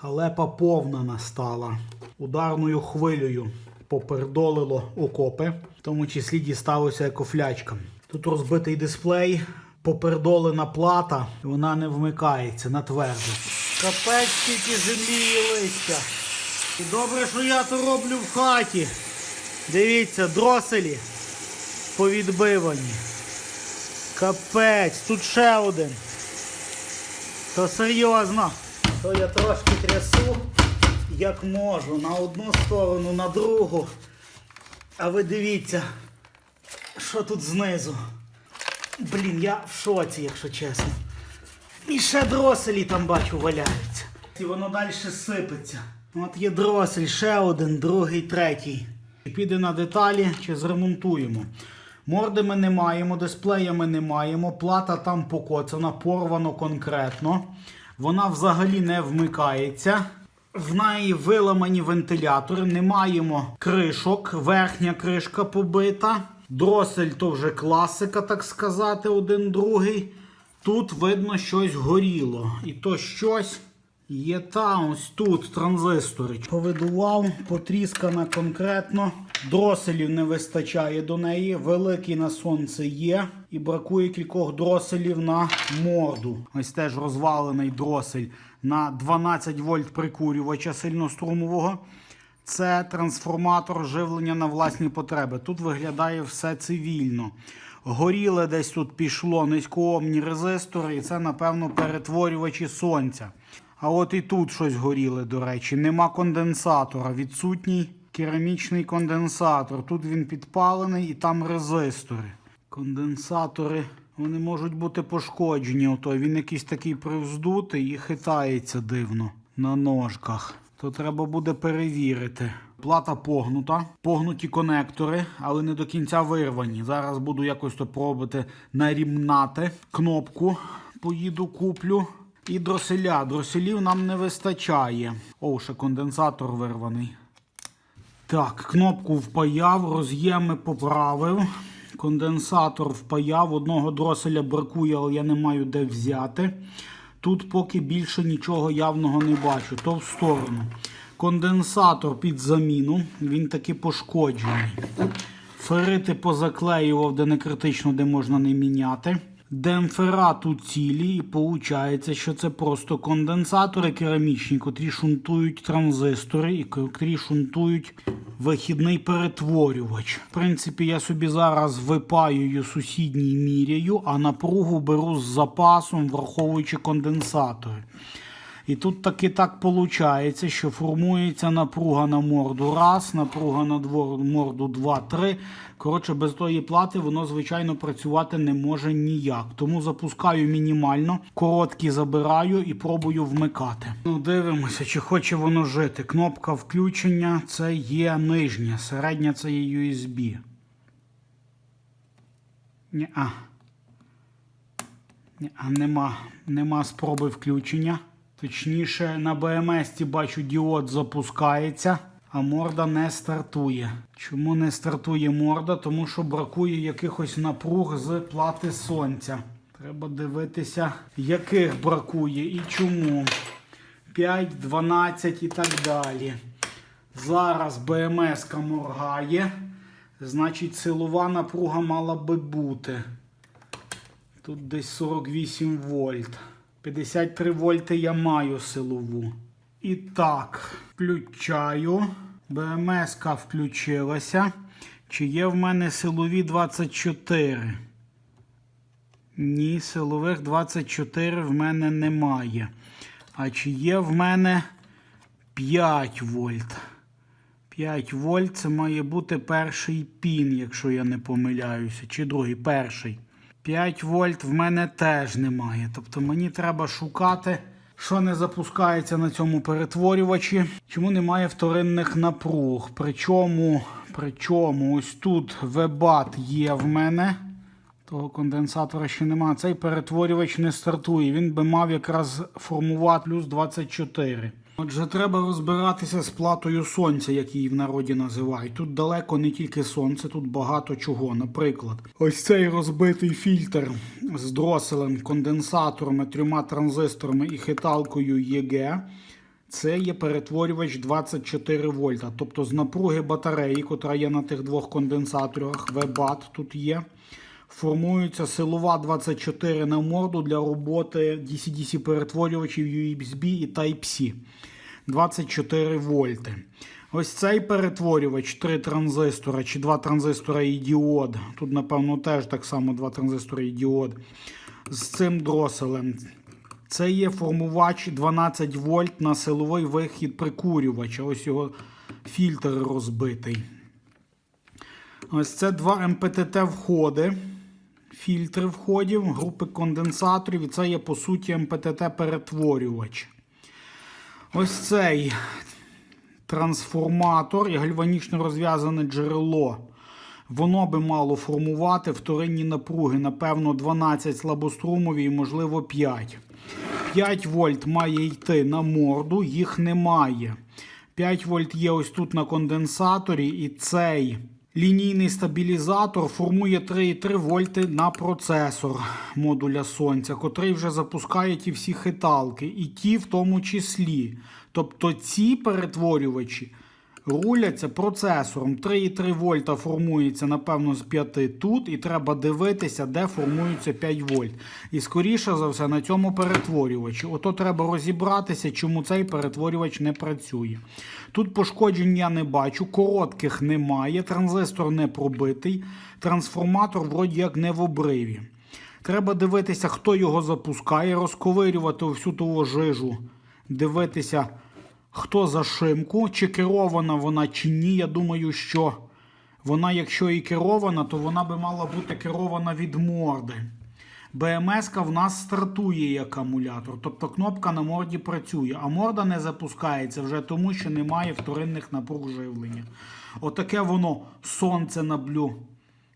Халепа повна настала. Ударною хвилею попердолило окопи, в тому числі дісталося екофлячкам. Тут розбитий дисплей, попердолена плата, вона не вмикається на твердо. Капець скільки землі і листя. І добре, що я то роблю в хаті. Дивіться, дроселі повідбивані. Капець, тут ще один. То серйозно. То я трошки трясу, як можу, на одну сторону, на другу. А ви дивіться, що тут знизу. Блін, я в шоці, якщо чесно. І ще дроселі там бачу валяються. І воно далі сипеться. От є дросель, ще один, другий, третій. Піде на деталі чи зремонтуємо. Морди ми не маємо, дисплея ми не маємо, плата там покоцана, порвано конкретно. Вона взагалі не вмикається. В неї виламані вентилятори, не маємо кришок, верхня кришка побита. Дросель то вже класика, так сказати, один другий. Тут видно щось горіло. І то щось є там, ось тут транзистори. Повидував, потріскана конкретно. Дроселів не вистачає до неї. Великий на сонце є. І бракує кількох дроселів на морду. Ось теж розвалений дросель на 12 вольт прикурювача сильнострумового. Це трансформатор живлення на власні потреби. Тут виглядає все цивільно. Горіле десь тут пішло низькоомні резистори, і це, напевно, перетворювачі сонця. А от і тут щось горіле, до речі. Нема конденсатора. Відсутній керамічний конденсатор. Тут він підпалений і там резистори. Конденсатори вони можуть бути пошкоджені. Ото він якийсь такий привздутий і хитається дивно на ножках. То треба буде перевірити. Плата погнута, погнуті конектори, але не до кінця вирвані. Зараз буду якось то пробувати нарімнати. Кнопку поїду, куплю. І дроселя. Дроселів нам не вистачає. О, ще конденсатор вирваний. Так, кнопку впаяв, роз'єми поправив. Конденсатор впаяв. Одного дроселя бракує, але я не маю де взяти. Тут поки більше нічого явного не бачу. То в сторону. Конденсатор під заміну. Він таки пошкоджений. Ферити позаклеював, де не критично, де можна не міняти. Демпфера тут цілі, і виходить, що це просто конденсатори керамічні, котрі шунтують транзистори і котрі шунтують вихідний перетворювач. В принципі, я собі зараз випаюю сусідній міряю, а напругу беру з запасом, враховуючи конденсатори. І тут таки так виходить, що формується напруга на морду раз, напруга на двор, морду 2, 3. Коротше, без тої плати воно, звичайно, працювати не може ніяк. Тому запускаю мінімально, короткі забираю і пробую вмикати. Ну, дивимося, чи хоче воно жити. Кнопка включення це є нижня, середня це є USB. Ні-а. Ні-а, нема, нема спроби включення. Точніше, на BMS бачу діод запускається, а морда не стартує. Чому не стартує морда? Тому що бракує якихось напруг з плати сонця. Треба дивитися, яких бракує і чому. 5, 12 і так далі. Зараз BMS моргає. Значить, силова напруга мала би бути. Тут десь 48 вольт. 53 вольти я маю силову. І так, включаю. БМС включилася. Чи є в мене силові 24? Ні, силових 24 в мене немає. А чи є в мене 5 вольт? 5 вольт це має бути перший пін, якщо я не помиляюся. Чи другий перший. 5 вольт в мене теж немає. Тобто мені треба шукати, що не запускається на цьому перетворювачі. Чому немає вторинних напруг. Причому, причому ось тут вебат є в мене. Того конденсатора ще немає. Цей перетворювач не стартує. Він би мав якраз формувати плюс 24. Отже, треба розбиратися з платою сонця, як її в народі називають. Тут далеко не тільки сонце, тут багато чого. Наприклад, ось цей розбитий фільтр з дроселем, конденсаторами, трьома транзисторами і хиталкою ЄГ. Це є перетворювач 24 вольта. Тобто з напруги батареї, котра є на тих двох конденсаторах, VBAT тут є. Формується силова 24 на морду для роботи DC-DC перетворювачів USB і Type-C. 24 вольти. Ось цей перетворювач, 3 транзистора чи 2 транзистора і діод. Тут, напевно, теж так само 2 транзистори і діод. З цим дроселем. Це є формувач 12 вольт на силовий вихід прикурювача. Ось його фільтр розбитий. Ось це два МПТТ входи. Фільтри входів, групи конденсаторів. І це є по суті МПТТ-перетворювач. Ось цей трансформатор і гальванічно розв'язане джерело. Воно би мало формувати вторинні напруги, напевно, 12 слабострумові і, можливо, 5. 5 вольт має йти на морду, їх немає. 5 вольт є ось тут на конденсаторі, і цей лінійний стабілізатор формує 3,3 вольти на процесор модуля сонця, котрий вже запускає ті всі хиталки, і ті в тому числі. Тобто ці перетворювачі руляться процесором. 3,3 вольта формується, напевно, з 5 тут, і треба дивитися, де формується 5 вольт. І скоріше за все на цьому перетворювачі. Ото треба розібратися, чому цей перетворювач не працює. Тут пошкоджень я не бачу, коротких немає, транзистор не пробитий, трансформатор вроді як не в обриві. Треба дивитися, хто його запускає, розковирювати всю ту жижу, дивитися, хто за шимку, чи керована вона, чи ні. Я думаю, що вона, якщо і керована, то вона би мала бути керована від морди. БМС в нас стартує як акумулятор, тобто кнопка на морді працює, а морда не запускається вже тому, що немає вторинних напруг живлення. Отаке воно сонце на блю.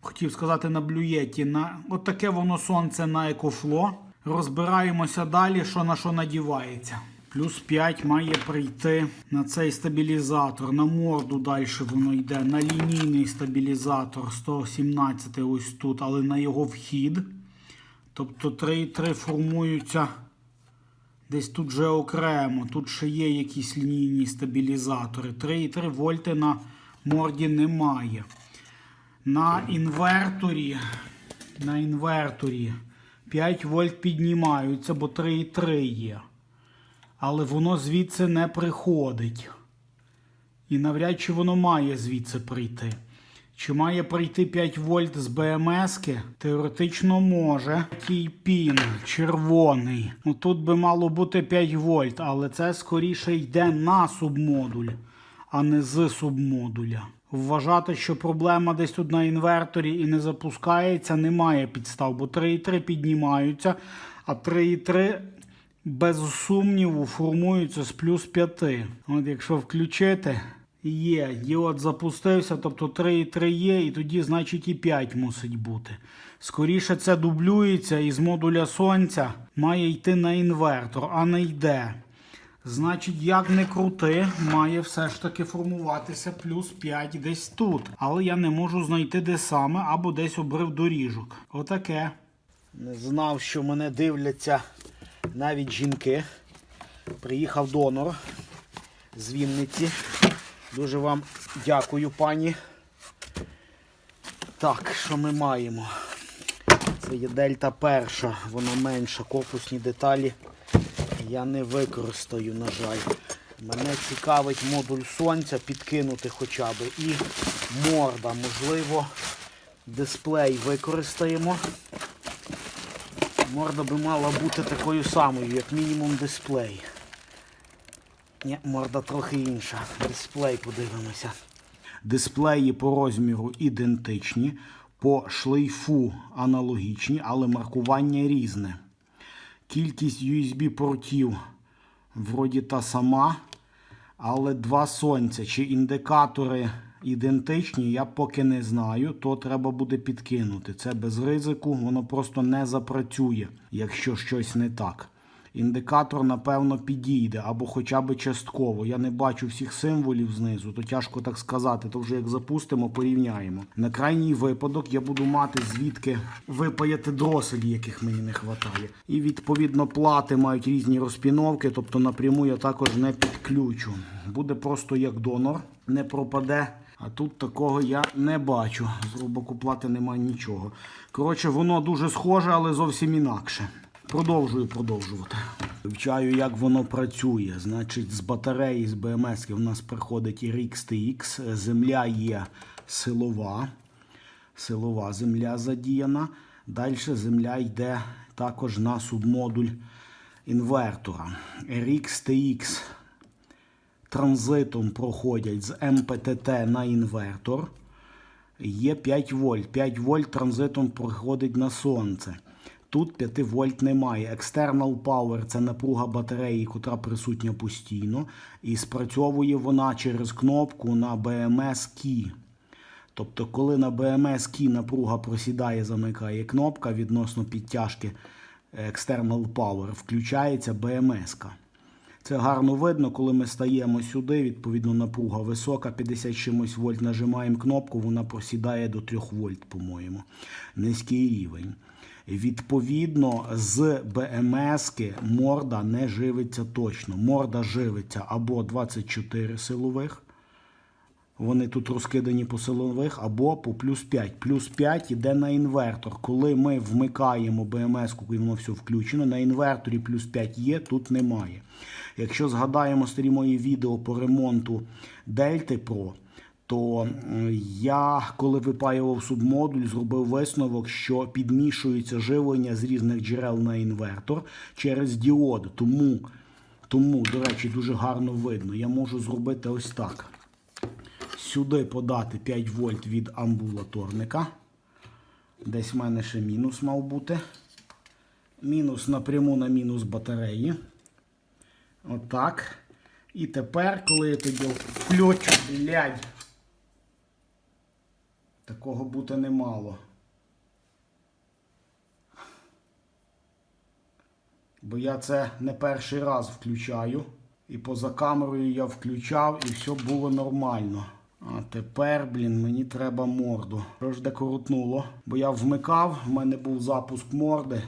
Хотів сказати на блюєті. На... Отаке воно сонце на екофло. Розбираємося далі, що на що надівається. Плюс 5 має прийти на цей стабілізатор. На морду далі воно йде. На лінійний стабілізатор 117 ось тут, але на його вхід. Тобто 3,3 формуються десь тут вже окремо. Тут ще є якісь лінійні стабілізатори. 3,3 вольти на морді немає. На інверторі, на інверторі 5 вольт піднімаються, бо 3,3 є. Але воно звідси не приходить. І навряд чи воно має звідси прийти. Чи має прийти 5 вольт з БМСки? Теоретично може. Такий пін червоний. Ну тут би мало бути 5 вольт, але це скоріше йде на субмодуль, а не з субмодуля. Вважати, що проблема десь тут на інверторі і не запускається, немає підстав, бо 3,3 піднімаються, а 3,3 без сумніву формуються з плюс 5. От якщо включити, є, діод запустився, тобто 3,3 є, і тоді, значить, і 5 мусить бути. Скоріше це дублюється і з модуля сонця має йти на інвертор, а не йде. Значить, як не крути, має все ж таки формуватися плюс 5 десь тут. Але я не можу знайти де саме або десь обрив доріжок. Отаке. Не знав, що мене дивляться навіть жінки. Приїхав донор з Вінниці. Дуже вам дякую, пані. Так, що ми маємо? Це є дельта перша, вона менша, корпусні деталі я не використаю, на жаль. Мене цікавить модуль сонця підкинути хоча б і морда. Можливо, дисплей використаємо. Морда би мала бути такою самою, як мінімум дисплей. Ні, морда трохи інша. Дисплей подивимося. Дисплеї по розміру ідентичні, по шлейфу аналогічні, але маркування різне. Кількість USB-портів вроді та сама, але два сонця чи індикатори ідентичні, я поки не знаю, то треба буде підкинути. Це без ризику, воно просто не запрацює, якщо щось не так. Індикатор, напевно, підійде або хоча б частково. Я не бачу всіх символів знизу, то тяжко так сказати. То вже як запустимо, порівняємо. На крайній випадок я буду мати звідки випаяти дроселі, яких мені не вистачає. І відповідно плати мають різні розпіновки, тобто напряму я також не підключу. Буде просто як донор, не пропаде. А тут такого я не бачу. З рубоку плати немає нічого. Коротше, воно дуже схоже, але зовсім інакше. Продовжую продовжувати. Вивчаю, як воно працює. Значить, з батареї, з БМС в нас приходить RX TX. Земля є силова. Силова земля задіяна. Далі земля йде також на субмодуль інвертора. RX TX транзитом проходять з МПТТ на інвертор. Є 5 вольт. 5 вольт транзитом проходить на сонце. Тут 5 вольт немає. External power це напруга батареї, котра присутня постійно. І спрацьовує вона через кнопку на BMS Key. Тобто, коли на BMS Key напруга просідає, замикає кнопка відносно підтяжки External Power, включається BMS. -ка. Це гарно видно, коли ми стаємо сюди, відповідно, напруга висока, 50 чимось вольт, нажимаємо кнопку, вона просідає до 3 вольт, по-моєму. Низький рівень. Відповідно, з БМСки морда не живиться точно. Морда живиться або 24 силових. Вони тут розкидані по силових або по плюс 5. Плюс 5 йде на інвертор. Коли ми вмикаємо БМС, і воно все включено, на інверторі плюс 5 є, тут немає. Якщо згадаємо старі мої відео по ремонту Дельти Pro, то я, коли випаював субмодуль, зробив висновок, що підмішується живлення з різних джерел на інвертор через діод. Тому, тому, до речі, дуже гарно видно. Я можу зробити ось так. Сюди подати 5 вольт від амбулаторника. Десь в мене ще мінус мав бути. Мінус напряму на мінус батареї. Отак. І тепер, коли я тоді включу, блядь, такого бути не мало. Бо я це не перший раз включаю. І поза камерою я включав і все було нормально. А тепер, блін, мені треба морду. Що ж де крутнуло? Бо я вмикав, в мене був запуск морди,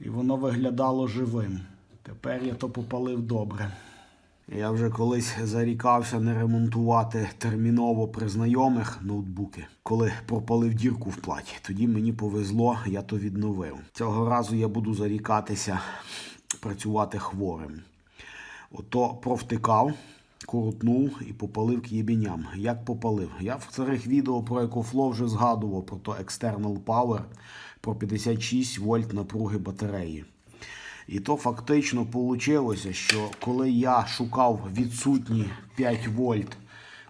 і воно виглядало живим. Тепер я то попалив добре. Я вже колись зарікався не ремонтувати терміново при знайомих ноутбуки, коли пропалив дірку в платі. Тоді мені повезло, я то відновив. Цього разу я буду зарікатися працювати хворим. Ото провтикав, крутнув і попалив к єбіням. Як попалив? Я в старих відео про EcoFlow вже згадував про то External Power, про 56 вольт напруги батареї. І то фактично вийшло, що коли я шукав відсутні 5 вольт,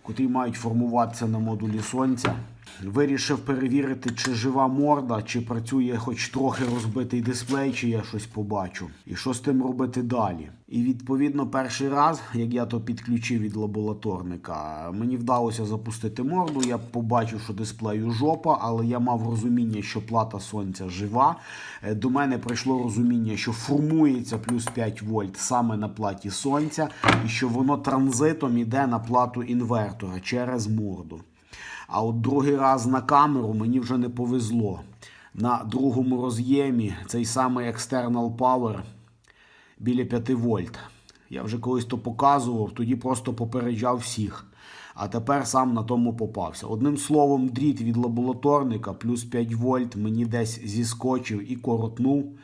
котрі мають формуватися на модулі сонця, вирішив перевірити, чи жива морда, чи працює хоч трохи розбитий дисплей, чи я щось побачу. І що з тим робити далі. І відповідно перший раз, як я то підключив від лабораторника, мені вдалося запустити морду. Я побачив, що дисплею жопа, але я мав розуміння, що плата сонця жива. Е, До мене прийшло розуміння, що формується плюс 5 вольт саме на платі сонця, і що воно транзитом іде на плату інвертора через морду. А от другий раз на камеру мені вже не повезло. На другому роз'ємі цей самий External Power біля 5 вольт. Я вже колись то показував, тоді просто попереджав всіх. А тепер сам на тому попався. Одним словом, дріт від лабораторника плюс 5 вольт мені десь зіскочив і коротнув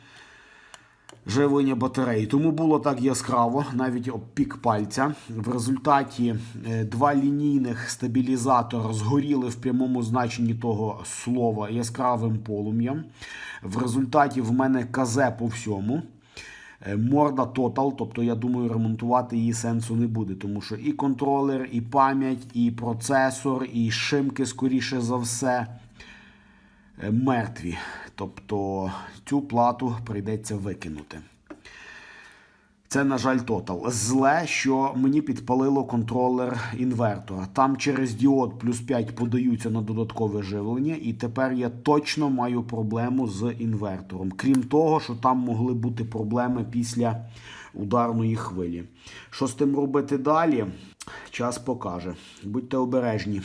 живлення батареї. Тому було так яскраво, навіть об пік пальця. В результаті е, два лінійних стабілізатора згоріли в прямому значенні того слова яскравим полум'ям. В результаті в мене казе по всьому. Е, Морда Total, тобто я думаю, ремонтувати її сенсу не буде, тому що і контролер, і пам'ять, і процесор, і шимки, скоріше за все, е, мертві. Тобто цю плату прийдеться викинути. Це, на жаль, тотал. Зле, що мені підпалило контролер інвертора. Там через діод плюс 5 подаються на додаткове живлення, і тепер я точно маю проблему з інвертором. Крім того, що там могли бути проблеми після ударної хвилі. Що з тим робити далі? Час покаже. Будьте обережні.